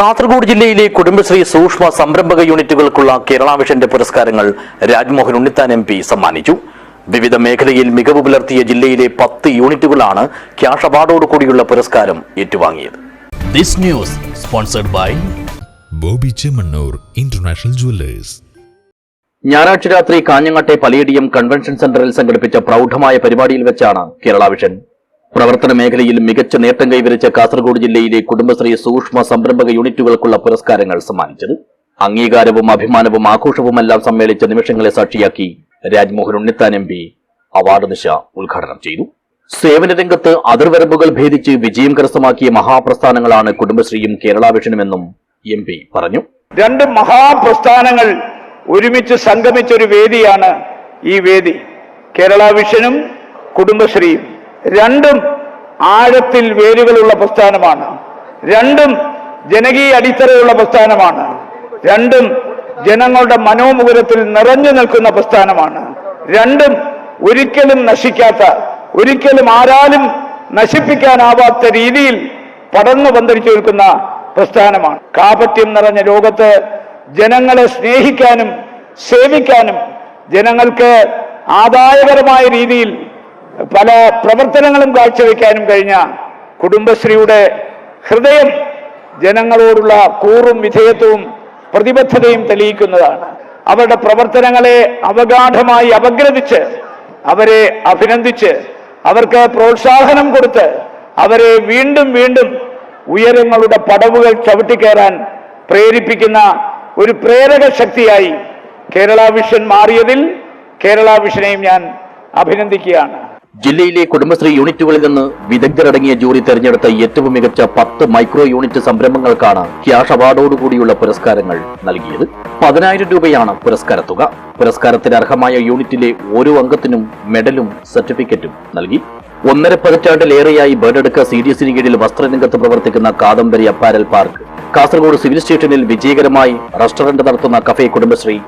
കാസർഗോഡ് ജില്ലയിലെ കുടുംബശ്രീ സൂക്ഷ്മ സംരംഭക യൂണിറ്റുകൾക്കുള്ള കേരള വിഷന്റെ പുരസ്കാരങ്ങൾ രാജ്മോഹൻ ഉണ്ണിത്താൻ എം പി സമ്മാനിച്ചു. വിവിധ മേഖലയിൽ മികവ് പുലർത്തിയ ജില്ലയിലെ പത്ത് യൂണിറ്റുകളാണ് ക്യാഷ് അവാർഡോടു കൂടിയുള്ള പുരസ്കാരം ഏറ്റുവാങ്ങിയത്. This news sponsored by Boby Chemmanur International Jewellers. ഞായറാഴ്ച രാത്രി കാഞ്ഞങ്ങാട്ടെ പലയിടിയം കൺവെൻഷൻ സെന്ററിൽ സംഘടിപ്പിച്ച പ്രൗഢമായ പരിപാടിയിൽ വെച്ചാണ് കേരള വിഷൻ പ്രവർത്തന മേഖലയിൽ മികച്ച നേട്ടം കൈവരിച്ച കാസർഗോഡ് ജില്ലയിലെ കുടുംബശ്രീ സൂക്ഷ്മ സംരംഭക യൂണിറ്റുകൾക്കുള്ള പുരസ്കാരങ്ങൾ സമ്മാനിച്ചത്. അംഗീകാരവും അഭിമാനവും ആഘോഷവുമെല്ലാം സമ്മേളിച്ച നിമിഷങ്ങളെ സാക്ഷിയാക്കി Rajmohan Unnithan M P award നിശ ഉദ്ഘാടനം ചെയ്തു. സേവന രംഗത്ത് അതിർവരമ്പുകൾ ഭേദിച്ച് വിജയം കരസ്ഥമാക്കിയ മഹാപ്രസ്ഥാനങ്ങളാണ് കുടുംബശ്രീയും കേരള വിഷനുമെന്നും എം പി പറഞ്ഞു. രണ്ട് മഹാപ്രസ്ഥാനങ്ങൾ ഒരുമിച്ച് സംഗമിച്ച ഒരു വേദിയാണ് ഈ വേദി. കേരള വിഷനും കുടുംബശ്രീയും. രണ്ടും ആഴത്തിൽ വേരുകളുള്ള പ്രസ്ഥാനമാണ്. രണ്ടും ജനകീയ അടിത്തറയുള്ള പ്രസ്ഥാനമാണ്. രണ്ടും ജനങ്ങളുടെ മനോമുകുരത്തിൽ നിറഞ്ഞു നിൽക്കുന്ന പ്രസ്ഥാനമാണ്. രണ്ടും ഒരിക്കലും നശിക്കാത്ത ഒരിക്കലും ആരാലും നശിപ്പിക്കാനാവാത്ത രീതിയിൽ പടർന്നു പന്തരിച്ചു നിൽക്കുന്ന പ്രസ്ഥാനമാണ്. കാപട്യം നിറഞ്ഞ ലോകത്ത് ജനങ്ങളെ സ്നേഹിക്കാനും സേവിക്കാനും ജനങ്ങൾക്ക് ആദായകരമായ രീതിയിൽ പല പ്രവർത്തനങ്ങളും കാഴ്ചവെക്കാനും കഴിഞ്ഞ കുടുംബശ്രീയുടെ ഹൃദയം ജനങ്ങളോടുള്ള കൂറും വിധേയത്വവും പ്രതിബദ്ധതയും തെളിയിക്കുന്നതാണ്. അവരുടെ പ്രവർത്തനങ്ങളെ അവഗാഠമായി അപഗ്രഥിച്ച് അവരെ അഭിനന്ദിച്ച് അവർക്ക് പ്രോത്സാഹനം കൊടുത്ത് അവരെ വീണ്ടും വീണ്ടും ഉയരങ്ങളുടെ പടവുകൾ ചവിട്ടിക്കയറാൻ പ്രേരിപ്പിക്കുന്ന ഒരു പ്രേരക ശക്തിയായി കേരള വിഷൻ മാറിയതിൽ കേരള വിഷനെയും ഞാൻ അഭിനന്ദിക്കുകയാണ്. ജില്ലയിലെ കുടുംബശ്രീ യൂണിറ്റുകളിൽ നിന്ന് വിദഗ്ധരടങ്ങിയ ജൂറി തെരഞ്ഞെടുത്ത ഏറ്റവും മികച്ച പത്ത് മൈക്രോ യൂണിറ്റ് സംരംഭങ്ങൾക്കാണ് ക്യാഷ് അവാർഡോടുകൂടിയുള്ള പുരസ്കാരങ്ങൾ നൽകിയത്. പതിനായിരം രൂപയാണ് പുരസ്കാര തുക. പുരസ്കാരത്തിന് അർഹമായ യൂണിറ്റിലെ ഓരോ അംഗത്തിനും മെഡലും സർട്ടിഫിക്കറ്റും നൽകി. ഒന്നര പതിറ്റാണ്ടിലേറെയായി ബേഡെടുക്ക സി ഡി എസിന് കീഴിൽ വസ്ത്രരംഗത്ത് പ്രവർത്തിക്കുന്ന Kadambari apparel park. Kasaragod civil സ്റ്റേഷനിൽ വിജയകരമായി റെസ്റ്റോറന്റ് നടത്തുന്ന cafe Kudumbashree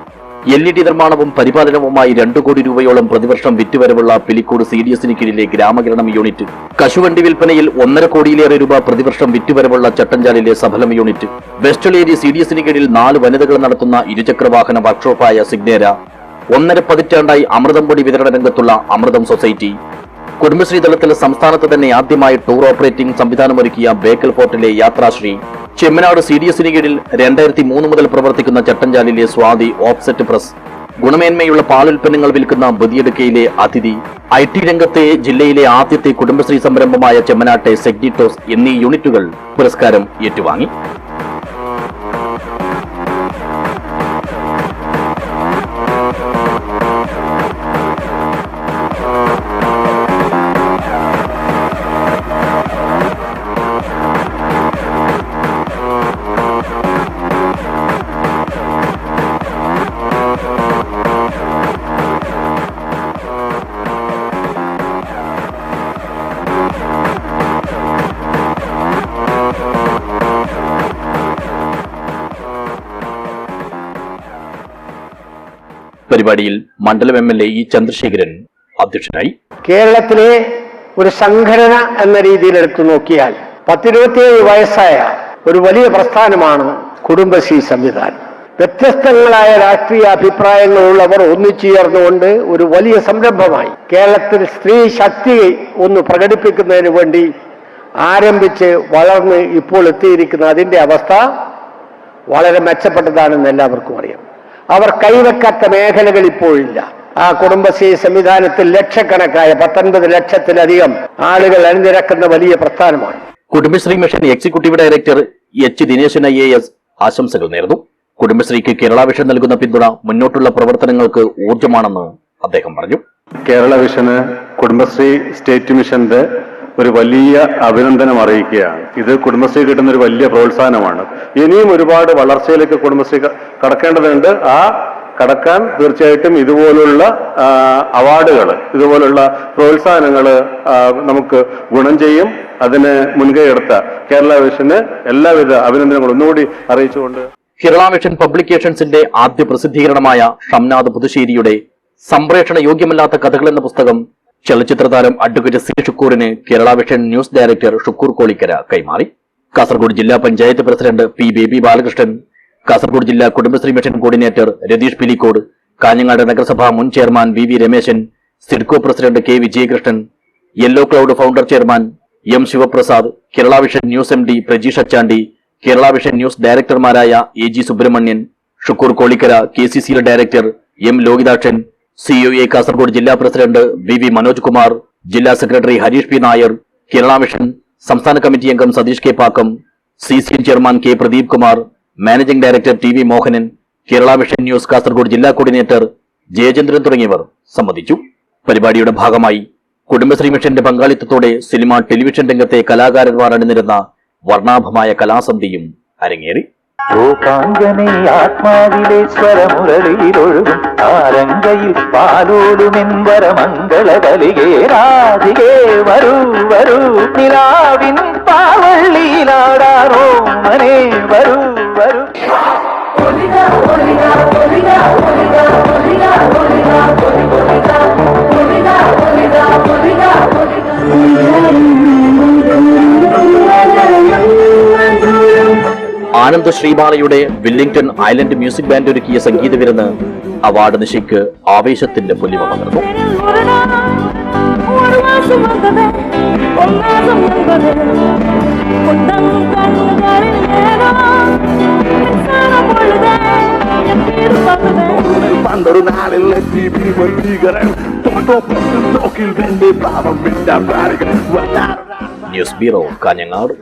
L E D നിർമ്മാണവും പരിപാലനവുമായി രണ്ടു കോടി രൂപയോളം പ്രതിവർഷം വിറ്റുവരവുള്ള പിലിക്കോട് സി ഡി എസിന് കീഴിലെ ഗ്രാമകിരണം യൂണിറ്റ്. കശുവണ്ടി വിൽപ്പനയിൽ ഒന്നര കോടിയിലേറെ രൂപ പ്രതിവർഷം വിറ്റുവരവുള്ള ചട്ടഞ്ചാലിലെ സഫലം യൂണിറ്റ്. വെസ്റ്റലേരി സി ഡി എസിന് കീഴിൽ നാല് വനിതകൾ നടത്തുന്ന ഇരുചക്രവാഹന വർക്ക്ഷോപ്പായ സിഗ്നേര. ഒന്നര പതിറ്റാണ്ടായി അമൃതം പൊടി വിതരണ രംഗത്തുള്ള അമൃതം സൊസൈറ്റി. കുടുംബശ്രീ തലത്തിൽ സംസ്ഥാനത്ത് തന്നെ ആദ്യമായി ടൂർ ഓപ്പറേറ്റിംഗ് സംവിധാനമൊരുക്കിയ ബേക്കൽ ഫോർട്ടിലെ യാത്രാശ്രീ. ചെമ്മനാട് സി ഡി എസിന് കീഴിൽ രണ്ടായിരത്തി മൂന്ന് മുതൽ പ്രവർത്തിക്കുന്ന ചട്ടഞ്ചാലിലെ സ്വാതി ഓഫ്സെറ്റ് പ്രസ്. ഗുണമേന്മയുള്ള പാലുൽപ്പന്നങ്ങൾ വിൽക്കുന്ന ബദിയടുക്കയിലെ അതിഥി ഐ ടി രംഗത്തെ ജില്ലയിലെ ആദ്യത്തെ കുടുംബശ്രീ സംരംഭമായ ചെമ്മനാട്ടെ സെഗ്നിറ്റോസ് എന്നീ യൂണിറ്റുകൾ പുരസ്കാരം ഏറ്റുവാങ്ങി. പരിപാടിയിൽ മണ്ഡലം M L A E Chandrasekharan അധ്യക്ഷനായി. കേരളത്തിലെ ഒരു സംഘടന എന്ന രീതിയിൽ എടുത്തു നോക്കിയാൽ പത്തിരുപത്തിയേഴ് വയസ്സായ ഒരു വലിയ പ്രസ്ഥാനമാണ് കുടുംബശ്രീ സംവിധാനം. വ്യത്യസ്തങ്ങളായ രാഷ്ട്രീയ അഭിപ്രായങ്ങളുള്ളവർ ഒന്നിച്ചു ചേർന്നുകൊണ്ട് ഒരു വലിയ സംരംഭമായി കേരളത്തിൽ സ്ത്രീ ശക്തി ഒന്ന് പ്രകടിപ്പിക്കുന്നതിന് വേണ്ടി ആരംഭിച്ച് വളർന്ന് ഇപ്പോൾ എത്തിയിരിക്കുന്ന അതിന്റെ അവസ്ഥ വളരെ മെച്ചപ്പെട്ടതാണെന്ന് എല്ലാവർക്കും അറിയാം. അവർ കൈവെക്കാത്ത മേഖലകൾ ഇപ്പോഴില്ല. ആ കുടുംബശ്രീ സംവിധാനത്തിൽ ലക്ഷക്കണക്കായ പത്തൊൻപത് ലക്ഷത്തിലധികം ആളുകൾ അണിനിരക്കുന്ന വലിയ പ്രസ്ഥാനമാണ്. Kudumbashree mission executive director H Dineshan I A S ആശംസകൾ നേർന്നു. കുടുംബശ്രീക്ക് കേരള വിഷൻ നൽകുന്ന പിന്തുണ മുന്നോട്ടുള്ള പ്രവർത്തനങ്ങൾക്ക് ഊർജമാണെന്ന് അദ്ദേഹം പറഞ്ഞു. കേരള വിഷന് കുടുംബശ്രീ സ്റ്റേറ്റ് മിഷന്റെ ഒരു വലിയ അഭിനന്ദനം അറിയിക്കുകയാണ്. ഇത് കുടുംബശ്രീ കിട്ടുന്ന ഒരു വലിയ പ്രോത്സാഹനമാണ്. ഇനിയും ഒരുപാട് വളർച്ചയിലേക്ക് കുടുംബശ്രീ കടക്കേണ്ടതുണ്ട്. ആ കടക്കാൻ തീർച്ചയായിട്ടും ഇതുപോലുള്ള അവാർഡുകൾ ഇതുപോലുള്ള പ്രോത്സാഹനങ്ങൾ നമുക്ക് ഗുണം ചെയ്യും. അതിന് മുൻകൈ എടുത്ത കേരള വിഷന് എല്ലാവിധ അഭിനന്ദനങ്ങളും ഒന്നുകൂടി അറിയിച്ചുകൊണ്ട്. കേരള വിഷൻ പബ്ലിക്കേഷൻസിന്റെ ആദ്യ പ്രസിദ്ധീകരണമായ ഷംനാഥ് പുതുശ്ശേരിയുടെ സംപ്രേഷണ യോഗ്യമല്ലാത്ത കഥകൾ എന്ന പുസ്തകം ചലച്ചിത്ര താരം advocate C ഷുക്കൂറിന് Kerala vision news director Shukoor Kolikkara കൈമാറി. കാസർഗോഡ് ജില്ലാ പഞ്ചായത്ത് പ്രസിഡന്റ് പി ബേബി ബാലകൃഷ്ണൻ കാസർഗോഡ് ജില്ലാ കുടുംബശ്രീ മിഷൻ കോർഡിനേറ്റർ രതീഷ് പിലിക്കോട് കാഞ്ഞങ്ങാട് നഗരസഭാ മുൻ chairman V V Rameshan SIDCO president K Vijayakrishnan yellow cloud founder chairman M Sivaprasad Kerala vision news M D Prajeesh Achandi Kerala vision news ഡയറക്ടർമാരായ A G Subrahmanian Shukoor Kolikkara K C സിയിലെ director M Lokithakshan C O A Kasaragod ജില്ലാ president V V Manoj Kumar ജില്ലാ secretary Harish P Nair Kerala mission സംസ്ഥാന committee അംഗം Satheesh K Pakkam C C chairman K Pradeep Kumar managing director T V Mohanan Kerala vision news Kasaragod ജില്ലാ coordinator Jayachandran തുടങ്ങിയവർ സംബന്ധിച്ചു. പരിപാടിയുടെ ഭാഗമായി കുടുംബശ്രീ മിഷന്റെ പങ്കാളിത്തത്തോടെ സിനിമ ടെലിവിഷൻ രംഗത്തെ കലാകാരന്മാർ അണിനിരുന്ന വർണാഭമായ കലാസന്ധിയും അരങ്ങേറി. ആത്മാവിലെ വരൂ വരൂ. ആനന്ദ് ശ്രീബാലയുടെ വില്ലിംഗ്ടൺ ഐലൻഡ് മ്യൂസിക് ബാൻഡ് ഒരുക്കിയ സംഗീത വിരുന്ന് അവാർഡ് നിശയ്ക്ക് ആവേശത്തിന്റെ പുലിമ പകർന്നു. ഒരു മാസം വന്നത് ഒന്നാസം വന്നത് കൊണ്ടം കണ്ണുകളിൽ നേരം നിസ്സാര പൊഴുതേ എത്തിയത് പകുതേ പണ്ടൊരു നാളിൽ എത്തി ഭീകരൻ നോക്കിൽ വെന്റെ പാപം വിട്ട ന്യൂസ് ബ്യൂറോ കാഞ്ഞങ്ങാട്.